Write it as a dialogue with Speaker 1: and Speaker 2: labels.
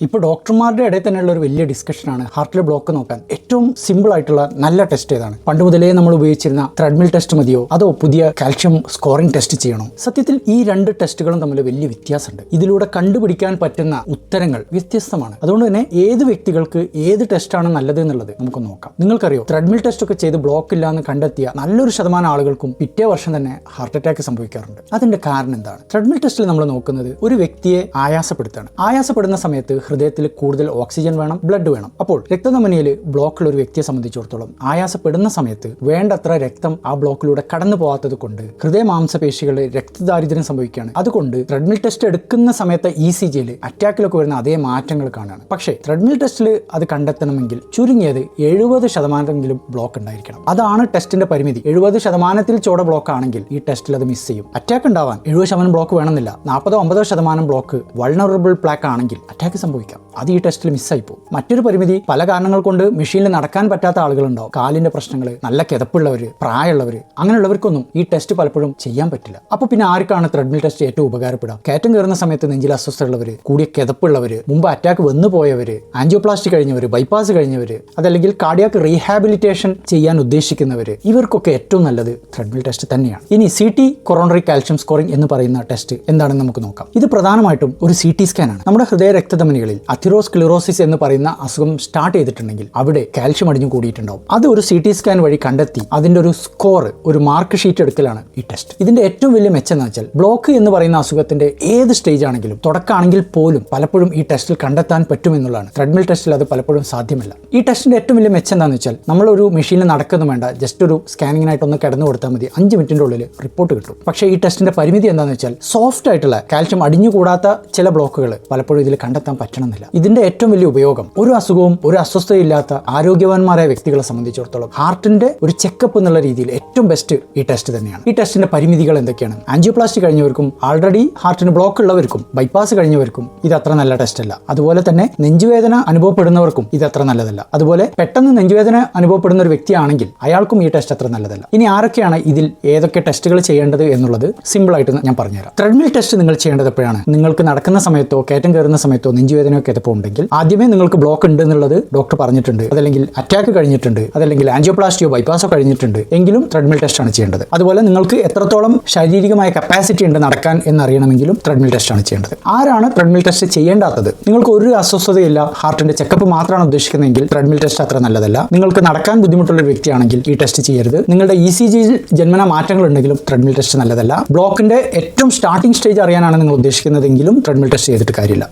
Speaker 1: ഇപ്പോൾ ഡോക്ടർമാരുടെ ഇടയിൽ തന്നെയുള്ള ഒരു വലിയ ഡിസ്കഷനാണ് ഹാർട്ടിലെ ബ്ലോക്ക് നോക്കാൻ. ഏറ്റവും സിമ്പിൾ ആയിട്ടുള്ള നല്ല ടെസ്റ്റ് ഏതാണ്? പണ്ട് മുതലേ നമ്മൾ ഉപയോഗിച്ചിരുന്ന ത്രെഡ്മിൽ ടെസ്റ്റ് മതിയോ? അതോ പുതിയ കാൽഷ്യം സ്കോറിംഗ് ടെസ്റ്റ് ചെയ്യണോ? സത്യത്തിൽ ഈ രണ്ട് ടെസ്റ്റുകളും തമ്മിൽ വലിയ വ്യത്യാസമുണ്ട്. ഇതിലൂടെ കണ്ടുപിടിക്കാൻ പറ്റുന്ന ഉത്തരങ്ങൾ വ്യത്യസ്തമാണ്. അതുകൊണ്ട് തന്നെ ഏത് വ്യക്തികൾക്ക് ഏത് ടെസ്റ്റാണ് നല്ലത് എന്നുള്ളത് നമുക്ക് നോക്കാം. നിങ്ങൾക്കറിയോ? ത്രെഡ്മിൽ ടെസ്റ്റ് ഒക്കെ ചെയ്ത് ബ്ലോക്ക് ഇല്ല എന്ന് കണ്ടെത്തിയ നല്ലൊരു ശതമാനം ആളുകൾക്കും പിറ്റേ വർഷം തന്നെ ഹാർട്ട് അറ്റാക്ക് സംഭവിക്കാറുണ്ട്. അതിന്റെ കാരണം എന്താണ്? ത്രെഡ്മിൽ ടെസ്റ്റിൽ നമ്മൾ നോക്കുന്നത് ഒരു വ്യക്തിയെ ആയാസപ്പെടുത്താണ്. ആയാസപ്പെടുന്ന സമയത്ത് ഹൃദയത്തിൽ കൂടുതൽ ഓക്സിജൻ വേണം ബ്ലഡ് വേണം. അപ്പോൾ രക്തധമനിയിൽ ബ്ലോക്കുള്ള ഒരു വ്യക്തിയെ സംബന്ധിച്ചിടത്തോളം ആയാസപ്പെടുന്ന സമയത്ത് വേണ്ടത്ര രക്തം ആ ബ്ലോക്കിലൂടെ കടന്നു പോകാത്തത് കൊണ്ട് ഹൃദയ മാംസപേശികളിൽ രക്തദാരിദ്ര്യം സംഭവിക്കുകയാണ്. അതുകൊണ്ട് ത്രെഡ്മിൽ ടെസ്റ്റ് എടുക്കുന്ന സമയത്ത് ഇ സി ജിയിൽ അറ്റാക്കിലൊക്കെ വരുന്ന അതേ മാറ്റങ്ങൾ കാണുകയാണ്. പക്ഷേ ത്രെഡ്മിൽ ടെസ്റ്റിൽ അത് കണ്ടെത്തണമെങ്കിൽ ചുരുങ്ങിയത് എഴുപത് ശതമാനമെങ്കിലും ബ്ലോക്ക് ഉണ്ടായിരിക്കണം. അതാണ് ടെസ്റ്റിന്റെ പരിമിതി. എഴുപത് ശതമാനത്തിൽ ചോട ബ്ലോക്ക് ആണെങ്കിൽ ഈ ടെസ്റ്റിൽ അത് മിസ് ചെയ്യും. അറ്റാക്ക് ഉണ്ടാവാൻ എഴുപത് ശതമാനം ബ്ലോക്ക് വേണമെന്നില്ല. നാൽപ്പതോ അമ്പതോ ശതമാനം ബ്ലോക്ക് വൾണറബിൾ പ്ലാക്ക് ആണെങ്കിൽ അറ്റാക്ക് സംഭവിക്കാം. അത് ഈ ടെസ്റ്റിൽ മിസ്സായി പോകും. മറ്റൊരു പരിമിതി പല കാരണങ്ങൾ കൊണ്ട് മെഷീനിൽ നടക്കാൻ പറ്റാത്ത ആളുകളുണ്ടാവും. കാലിന്റെ പ്രശ്നങ്ങൾ നല്ല കിതപ്പുള്ളവർ പ്രായമുള്ളവർ അങ്ങനെയുള്ളവർക്കൊന്നും ഈ ടെസ്റ്റ് പലപ്പോഴും ചെയ്യാൻ പറ്റില്ല. അപ്പോൾ പിന്നെ ആർക്കാണ് ത്രെഡ്മിൽ ടെസ്റ്റ് ഏറ്റവും ഉപകാരപ്പെടുക? കയറ്റം കയറുന്ന സമയത്ത് നെഞ്ചിൽ അസ്വസ്ഥതയുള്ളവർ കൂടിയ കിതപ്പുള്ളവർ മുമ്പ് അറ്റാക്ക് വന്നു പോയവർ ആൻജിയോപ്ലാസ്റ്റി കഴിഞ്ഞവർ ബൈപ്പാസ് കഴിഞ്ഞവർ അതല്ലെങ്കിൽ കാർഡിയാക്ക് റീഹാബിലിറ്റേഷൻ ചെയ്യാൻ ഉദ്ദേശിക്കുന്നവർ ഇവർക്കൊക്കെ ഏറ്റവും നല്ലത് ത്രെഡ്മിൽ ടെസ്റ്റ് തന്നെയാണ്. ഇനി C T coronary calcium scoring എന്ന് പറയുന്ന ടെസ്റ്റ് എന്താണെന്ന് നമുക്ക് നോക്കാം. ഇത് പ്രധാനമായിട്ടും ഒരു സി ടി സ്കാൻ ആണ്. നമ്മുടെ ഹൃദയ രക്തധമനികളിൽ അഥിറോസ്ക്ലിറോസിസ് എന്ന് പറയുന്ന അസുഖം സ്റ്റാർട്ട് ചെയ്തിട്ടുണ്ടെങ്കിൽ അവിടെ കാൽഷ്യം അടിഞ്ഞു കൂടിയിട്ടുണ്ടാവും. അത് ഒരു സി ടി സ്കാൻ വഴി കണ്ടെത്തി അതിന്റെ ഒരു സ്കോർ ഒരു മാർക്ക് ഷീറ്റ് എടുക്കലാണ് ഈ ടെസ്റ്റ് ഇതിന്റെ ഏറ്റവും വലിയ മെച്ചം എന്ന് വെച്ചാൽ ബ്ലോക്ക് എന്ന് പറയുന്ന അസുഖത്തിന്റെ ഏത് സ്റ്റേജ് ആണെങ്കിലും തുടക്കമാണെങ്കിൽ പോലും പലപ്പോഴും ഈ ടെസ്റ്റിൽ കണ്ടെത്താൻ പറ്റുമെന്നുള്ളതാണ്. ത്രെഡ്മിൽ ടെസ്റ്റിൽ അത് പലപ്പോഴും സാധ്യമല്ല. ഈ ടെസ്റ്റിന്റെ ഏറ്റവും വലിയ മെച്ചം എന്താണെന്ന് വെച്ചാൽ നമ്മളൊരു മെഷീനിൽ നടക്കുന്നു വേണ്ട ജസ്റ്റ് ഒരു സ്കാനിങ്ങിനായിട്ട് ഒന്ന് കിടന്നു കൊടുത്താൽ മതി. അഞ്ച് മിനിറ്റിന്റെ ഉള്ളിൽ റിപ്പോർട്ട് കിട്ടും. പക്ഷേ ഈ ടെസ്റ്റിന്റെ പരിമിതി എന്താണെന്ന് വെച്ചാൽ സോഫ്റ്റ് ആയിട്ടുള്ള കാൽഷ്യം അടിഞ്ഞുകൂടാത്ത ചില ബ്ലോക്കുകൾ പലപ്പോഴും ഇതിൽ കണ്ടെത്താൻ പറ്റണമെന്നില്ല. ഇതിന്റെ ഏറ്റവും വലിയ ഉപയോഗം ഒരു അസുഖവും ഒരു അസ്വസ്ഥതയില്ലാത്ത ആരോഗ്യവാന്മാരായ വ്യക്തികളെ സംബന്ധിച്ചിടത്തോളം ഹാർട്ടിന്റെ ഒരു ചെക്കപ്പ് എന്നുള്ള രീതിയിൽ ഏറ്റവും ബെസ്റ്റ് ഈ ടെസ്റ്റ് തന്നെയാണ്. ഈ ടെസ്റ്റിന്റെ പരിമിതികൾ എന്തൊക്കെയാണ്? ആൻജിയോപ്ലാസ്റ്റി കഴിഞ്ഞവർക്കും ആൾറെഡി ഹാർട്ടിന് ബ്ലോക്ക് ഉള്ളവർക്കും ബൈപ്പാസ് കഴിഞ്ഞവർക്കും ഇത് അത്ര നല്ല ടെസ്റ്റ് അല്ല. അതുപോലെ തന്നെ നെഞ്ചുവേദന അനുഭവപ്പെടുന്നവർക്കും ഇത് അത്ര നല്ലതല്ല. അതുപോലെ പെട്ടെന്ന് നെഞ്ചുവേദന അനുഭവപ്പെടുന്ന ഒരു വ്യക്തിയാണെങ്കിൽ അയാൾക്കും ഈ ടെസ്റ്റ് അത്ര നല്ലതല്ല. ഇനി ആരൊക്കെയാണ് ഇതിൽ ഏതൊക്കെ ടെസ്റ്റുകൾ ചെയ്യേണ്ടത് എന്നുള്ളത് സിമ്പിൾ ആയിട്ട് ഞാൻ പറഞ്ഞുതരാം. ത്രെഡ്മിൽ ടെസ്റ്റ് നിങ്ങൾ ചെയ്യേണ്ടത് എപ്പോഴാണ്? നിങ്ങൾക്ക് നടക്കുന്ന സമയത്തോ കയറ്റം കയറുന്ന സമയത്തോ നെഞ്ചുവേദനയൊക്കെ എത്തപ്പോൾ ഉണ്ടെങ്കിൽ ആദ്യമേ നിങ്ങൾക്ക് ബ്ലോക്ക് ഉണ്ട് എന്നുള്ളത് ഡോക്ടർ പറഞ്ഞിട്ടുണ്ട്. അതല്ലെങ്കിൽ അറ്റാക്ക് കഴിഞ്ഞിട്ടുണ്ട് അതല്ലെങ്കിൽ ആൻജിയോപ്ലാസ്റ്റിയോ ബൈപ്പാസോ കഴിഞ്ഞിട്ടുണ്ട് എങ്കിലും ത്രെഡ്മിൽ ടെസ്റ്റ് ആണ് ചെയ്യേണ്ടത്. അതുപോലെ നിങ്ങൾക്ക് എത്രത്തോളം ശാരീരികമായ കപ്പാസിറ്റി ഉണ്ട് നടക്കാൻ എന്നറിയണമെങ്കിലും ത്രെഡ്മിൽ ടെസ്റ്റ് ആണ് ചെയ്യേണ്ടത്. ആരാണ് ത്രെഡ്മിൽ ടെസ്റ്റ് ചെയ്യേണ്ടാത്തത്? നിങ്ങൾക്ക് ഒരു അസ്വസ്ഥതയില്ല ഹാർട്ടിന്റെ ചെക്കപ്പ് മാത്രമാണ് ഉദ്ദേശിക്കുന്നതെങ്കിൽ ത്രെഡ്മിൽ ടെസ്റ്റ് അത്ര നല്ലതല്ല. നിങ്ങൾക്ക് നടക്കാൻ ബുദ്ധിമുട്ടുള്ള ഒരു വ്യക്തിയാണെങ്കിൽ ഈ ടെസ്റ്റ് ചെയ്യരുത്. നിങ്ങളുടെ ഇ സി ജി ജന്മന മാറ്റങ്ങൾ ഉണ്ടെങ്കിലും ത്രെഡ്മിൽ ടെസ്റ്റ് നല്ലതല്ല. ബ്ലോക്കിന്റെ ഏറ്റവും സ്റ്റാർട്ടിംഗ് സ്റ്റേജ് അറിയാനാണ് നിങ്ങൾ ഉദ്ദേശിക്കുന്നതെങ്കിലും ത്രെഡ്മിൽ ടെസ്റ്റ് ചെയ്തിട്ട് കാര്യമില്ല.